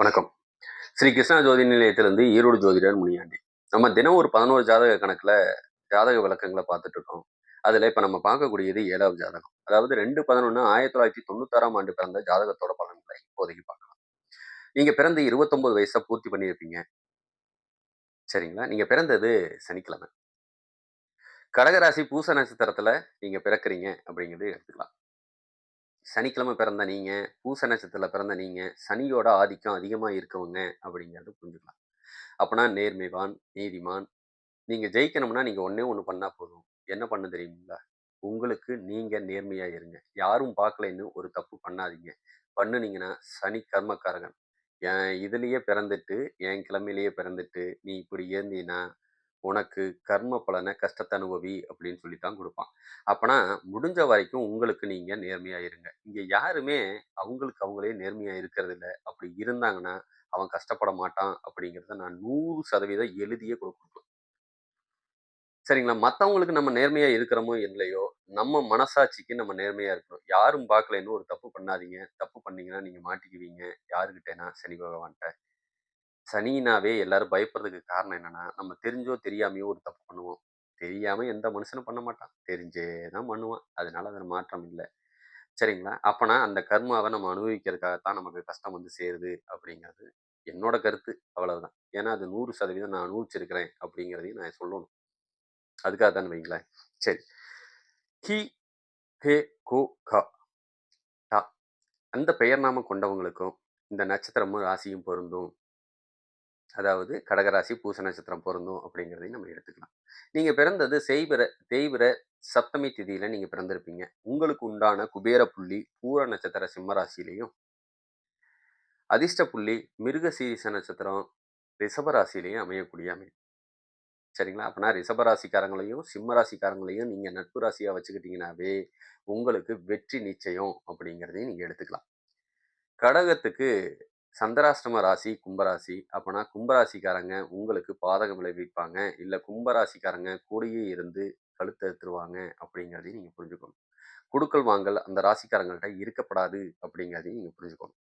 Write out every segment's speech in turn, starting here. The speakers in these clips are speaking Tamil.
வணக்கம். ஸ்ரீ கிருஷ்ணா ஜோதி நிலையத்திலிருந்து ஈரோடு ஜோதிடர் முனியாண்டி. நம்ம தினம் ஒரு பதினோரு ஜாதக கணக்குல ஜாதக விளக்கங்களை பார்த்துட்டு இருக்கோம். அதுல இப்ப நம்ம பார்க்கக்கூடியது ஏழாவது ஜாதகம். அதாவது ரெண்டு பதினொன்னு ஆயிரத்தி தொள்ளாயிரத்தி தொண்ணூத்தாறாம் ஆண்டு பிறந்த ஜாதகத்தோட பலன்களை இப்போதைக்கு பார்க்கலாம். நீங்க பிறந்து இருபத்தொன்பது வயசை பூர்த்தி பண்ணியிருப்பீங்க. சரிங்களா? நீங்க பிறந்தது சனிக்கிழமை. கடகராசி பூச நட்சத்திரத்துல நீங்க பிறக்குறீங்க அப்படிங்கிறது எடுத்துக்கலாம். சனிக்கிழமை பிறந்த நீங்கள் பூச நட்சத்திரத்தில் பிறந்த நீங்கள் சனியோட ஆதிக்கம் அதிகமாக இருக்கவங்க அப்படிங்கிறது புரிஞ்சுக்கலாம். அப்போனா நேர்மைவான் நீதிமான். நீங்கள் ஜெயிக்கணும்னா நீங்கள் ஒன்றே ஒன்று பண்ணால் போதும். என்ன பண்ண தெரியுங்களா? உங்களுக்கு நீங்கள் நேர்மையாக இருங்க. யாரும் பார்க்கலைன்னு ஒரு தப்பு பண்ணாதீங்க. பண்ணுனீங்கன்னா சனி கர்மக்காரகன். என் இதுலேயே பிறந்துட்டு என் கிழமையிலேயே பிறந்துட்டு நீ இப்படி இருந்தீன்னா உனக்கு கர்ம பலனை கஷ்டத்தை அனுபவி அப்படின்னு சொல்லி தான் கொடுப்பான். அப்போனா முடிஞ்ச வரைக்கும் உங்களுக்கு நீங்கள் நேர்மையாக இருங்க இங்கே யாருமே அவங்களுக்கு அவங்களே நேர்மையாக இருக்கிறது இல்லை அப்படி இருந்தாங்கன்னா அவன் கஷ்டப்பட மாட்டான் அப்படிங்கிறத நான் நூறு சதவீதம் எழுதியே கொடுக்கணும் சரிங்களா? மற்றவங்களுக்கு நம்ம நேர்மையாக இருக்கிறோமோ இல்லையோ நம்ம மனசாட்சிக்கு நம்ம நேர்மையாக இருக்கணும். யாரும் பார்க்கலைன்னு ஒரு தப்பு பண்ணாதீங்க. தப்பு பண்ணீங்கன்னா நீங்கள் மாட்டிக்குவீங்க. யாருக்கிட்டேனா சனி பகவான்கிட்ட. சனினாவே எல்லாரும் பயப்படுறதுக்கு காரணம் என்னன்னா நம்ம தெரிஞ்சோ தெரியாமையோ ஒரு தப்பு பண்ணுவோம். தெரியாம எந்த மனுஷனும் பண்ண மாட்டான். தெரிஞ்சே தான் பண்ணுவான். அதனால அதில் மாற்றம் இல்லை. சரிங்களா? அப்போனா அந்த கர்மாவை நம்ம அனுபவிக்கிறதுக்காகத்தான் நமக்கு கஷ்டம் வந்து சேருது அப்படிங்கிறது என்னோட கருத்து. அவ்வளவுதான். ஏன்னா அது நூறு சதவீதம் நான் அனுபவிச்சிருக்கிறேன் அப்படிங்கிறதையும் நான் சொல்லணும். அதுக்காக தான் வைங்களேன் சரி. ஹி ஹே கோ கா டா. அந்த பெயர் நாம கொண்டவங்களுக்கும் இந்த நட்சத்திரமும் ராசியும் பொருந்தும். அதாவது கடகராசி பூச நட்சத்திரம் பொருந்தும் அப்படிங்கிறதையும் நம்ம எடுத்துக்கலாம். நீங்கள் பிறந்தது செய்விர தெய்விர சப்தமி திதியில் நீங்கள் பிறந்திருப்பீங்க. உங்களுக்கு உண்டான குபேர புள்ளி பூர நட்சத்திர சிம்மராசிலையும் அதிர்ஷ்ட புள்ளி மிருக சீரிச நட்சத்திரம் ரிஷபராசிலையும் அமையக்கூடிய அமையும் சரிங்களா? அப்படின்னா ரிஷபராசிக்காரங்களையும் ராசிக்காரங்களையும் நீங்கள் நட்பு ராசியாக வச்சுக்கிட்டீங்கன்னாவே உங்களுக்கு வெற்றி நிச்சயம் அப்படிங்கிறதையும் நீங்கள் எடுத்துக்கலாம். கடகத்துக்கு சந்திராஷ்டம ராசி கும்பராசி அப்போனா கும்பராசிக்காரங்க உங்களுக்கு பாதகம் விளைவிப்பாங்க. இல்லை கும்பராசிக்காரங்க கூடயே இருந்து கழுத்து எடுத்துருவாங்க அப்படிங்கிறதையும் நீங்கள் புரிஞ்சுக்கணும். குடுக்கல் வாங்கல் அந்த ராசிக்காரங்கள்ட்ட இருக்கப்படாது அப்படிங்கிறதையும் நீங்கள் புரிஞ்சுக்கணும்.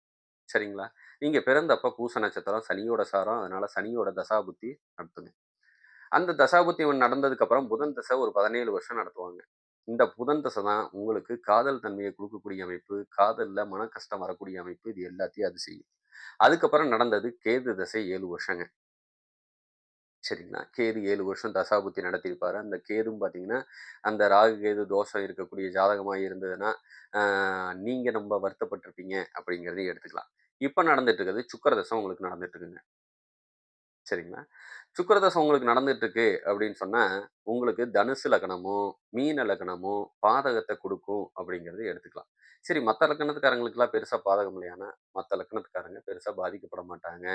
சரிங்களா? நீங்கள் பிறந்தப்ப பூச நட்சத்திரம் சனியோட சாரம் அதனால் சனியோட தசாபுத்தி நடத்துங்க. அந்த தசாபுத்தி நடந்ததுக்கு நடந்ததுக்கப்புறம் புதன் தசை ஒரு பதினேழு வருஷம் நடத்துவாங்க. இந்த புதன் தசை தான் உங்களுக்கு காதல் தன்மையை கொடுக்கக்கூடிய அமைப்பு காதலில் மன கஷ்டம் வரக்கூடிய அமைப்பு இது எல்லாத்தையும் அது செய்யும். அதுக்கப்புறம் நடந்தது கேது தசை ஏழு வருஷங்க. சரிங்களா? கேது ஏழு வருஷம் தசாபுத்தி நடத்தியிருப்பார். அந்த கேதும் பார்த்தீங்கன்னா அந்த ராகு கேது தோஷம் இருக்கக்கூடிய ஜாதகமாக இருந்ததுன்னா நீங்கள் ரொம்ப வருத்தப்பட்டிருப்பீங்க அப்படிங்கிறதையும் எடுத்துக்கலாம். இப்போ நடந்துட்டு இருக்கிறது சுக்கர தசம் உங்களுக்கு நடந்துட்டு இருக்குங்க. சரிங்களா? சுக்கரதசம் உங்களுக்கு நடந்துட்டு இருக்கு அப்படின்னு சொன்னா உங்களுக்கு தனுசு லக்னமும் மீன லக்னமும் பாதகத்தை கொடுக்கும் அப்படிங்கிறது எடுத்துக்கலாம். சரி மற்ற லக்கணத்துக்காரங்களுக்குலாம் பெருசாக பாதகம் இல்லையானா மற்ற லக்கணத்துக்காரங்க பெருசாக பாதிக்கப்பட மாட்டாங்க.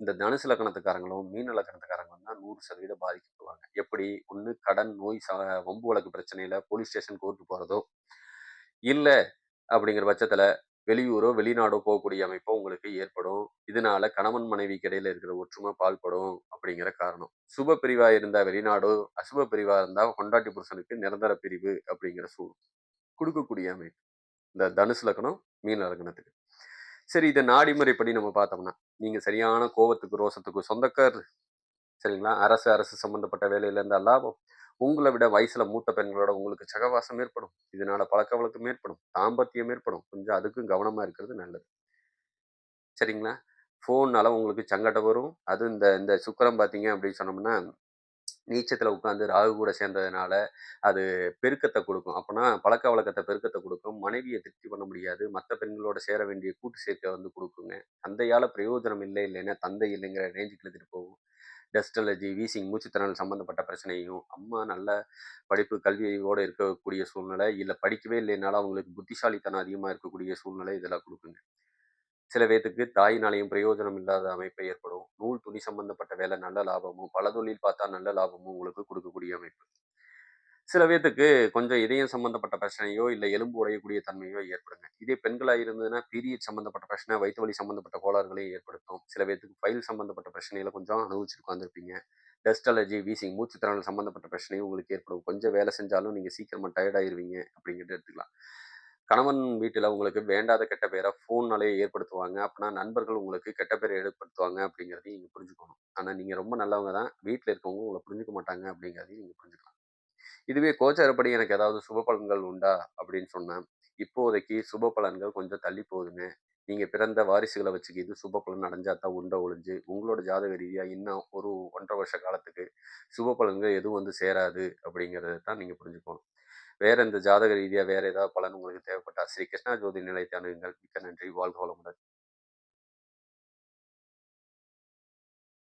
இந்த தனுசு லக்கணத்துக்காரங்களும் மீன லக்கணத்துக்காரங்களும் தான் நூறு சதவீதம் பாதிக்கப்படுவாங்க. எப்படி? ஒன்று கடன் நோய் ச வம்பு வழக்கு பிரச்சனையில் போலீஸ் ஸ்டேஷன் கோர்ட்டு போகிறதோ இல்லை அப்படிங்கிற பட்சத்தில் வெளியூரோ வெளிநாடோ போகக்கூடிய அமைப்போ உங்களுக்கு ஏற்படும். இதனால கணவன் மனைவிக்கு இடையில இருக்கிற ஒற்றுமை பால்படும் அப்படிங்கிற காரணம். சுப பிரிவா இருந்தா வெளிநாடோ அசுப பிரிவா இருந்தா கொண்டாட்டி புருஷனுக்கு நிரந்தர பிரிவு அப்படிங்கிற சூழ் கொடுக்கக்கூடிய அமைப்பு. இந்த தனுசு லக்கணம் மீன லக்னத்துக்கு சரி இதை நாடிமுறைப்படி நம்ம பார்த்தோம்னா நீங்க சரியான கோபத்துக்கு ரோசத்துக்கு சொந்தக்கார் சரிங்களா? அரசு அரசு சம்பந்தப்பட்ட வேலையில இருந்த லாபம். உங்களை விட வயசுல மூத்த பெண்களோட உங்களுக்கு சகவாசம் ஏற்படும். இதனால பழக்க வழக்கம் ஏற்படும். தாம்பத்தியம் ஏற்படும். கொஞ்சம் அதுக்கும் கவனமா இருக்கிறது நல்லது. சரிங்களா? ஃபோன்னால உங்களுக்கு சங்கடம் வரும். அது இந்த இந்த சுக்கரம் பார்த்தீங்க அப்படின்னு சொன்னோம்னா நீச்சத்தில் உட்காந்து ராகு கூட சேர்ந்ததுனால அது பெருக்கத்தை கொடுக்கும். அப்போனா பழக்க வழக்கத்தை பெருக்கத்தை கொடுக்கும். மனைவியை திருப்தி பண்ண முடியாது. மற்ற பெண்களோட சேர வேண்டிய கூட்டு சேர்க்கை வந்து கொடுக்குங்க. தந்தையால் பிரயோஜனம் இல்லை இல்லைன்னா தந்தை இல்லைங்கிற ரேஞ்சுக்கு எழுதிட்டு போகும். டெஸ்டாலஜி அலர்ஜி வீசிங் மூச்சுத்திறல் சம்மந்தப்பட்ட பிரச்சனையும் அம்மா நல்ல படிப்பு கல்வியோடு இருக்கக்கூடிய சூழ்நிலை இல்லை படிக்கவே இல்லைனாலும் அவங்களுக்கு புத்திசாலித்தனம் அதிகமாக இருக்கக்கூடிய சூழ்நிலை இதெல்லாம் கொடுக்குங்க. சில பேர்த்துக்கு தாயினாலையும் பிரயோஜனம் இல்லாத அமைப்பு ஏற்படும். நூல் துணி சம்பந்தப்பட்ட வேலை நல்ல லாபமும் பல தொழில் பார்த்தா நல்ல லாபமும் உங்களுக்கு கொடுக்கக்கூடிய அமைப்பு. சில பேர்த்துக்கு கொஞ்சம் இதயம் சம்பந்தப்பட்ட பிரச்சனையோ இல்லை எலும்பு உடையக்கூடிய தன்மையோ ஏற்படுங்க இதே பெண்களாக இருந்ததுன்னா பீரியட் சம்பந்தப்பட்ட பிரச்சனை வயிற்று வலி சம்மந்தப்பட்ட கோளாறுகளையும் ஏற்படுத்தும் சில பேர்த்துக்கு ஃபைல் சம்மந்தப்பட்ட பிரச்சனையில கொஞ்சம் அனுபவிச்சுட்டு உட்காந்துருப்பீங்க டஸ்ட் அலர்ஜி வீசிங் மூச்சுத்திறனால சம்மந்தப்பட்ட பிரச்சனையும் உங்களுக்கு ஏற்படும் கொஞ்சம் வேலை செஞ்சாலும் நீங்கள் சீக்கிரமாக டயர்ட் ஆயிருவீங்க அப்படிங்கிறது எடுத்துக்கலாம் கணவன் வீட்டில் உங்களுக்கு வேண்டாத கெட்ட பேரை ஃபோன்னாலே ஏற்படுத்துவாங்க. அப்படின்னா நண்பர்கள் உங்களுக்கு கெட்ட பேரை ஏற்படுத்துவாங்க அப்படிங்கிறதையும் நீங்கள் புரிஞ்சுக்கணும். ஆனால் நீங்கள் ரொம்ப நல்லவங்க தான். வீட்டில் இருக்கவங்க உங்களை புரிஞ்சுக்க மாட்டாங்க அப்படிங்கிறதையும் நீங்கள் புரிஞ்சுக்கலாம். இதுவே கோச்சாரப்படி எனக்கு ஏதாவது சுப பலன்கள் உண்டா அப்படின்னு சொன்னேன் இப்போதைக்கு சுப பலன்கள் கொஞ்சம் தள்ளி போகுதுங்க. நீங்கள் பிறந்த வாரிசுகளை வச்சுக்கி இது சுப பலன் அடைஞ்சா தான் உண்டை ஒழிஞ்சு, உங்களோட ஜாதக ரீதியாக இன்னும் ஒரு 1 1/2 வருஷ காலத்துக்கு சுப பலன்கள் எதுவும் வந்து சேராது அப்படிங்கிறத தான் நீங்கள் புரிஞ்சுக்கணும். வேற இந்த ஜாதக ரீதியாக வேற ஏதாவது பலன் உங்களுக்கு தேவைப்பட்டா, ஸ்ரீ கிருஷ்ணா ஜோதி நிலையத்தை அணுகுங்கள். மிக்க நன்றி. வாழ்க வளமுடன்.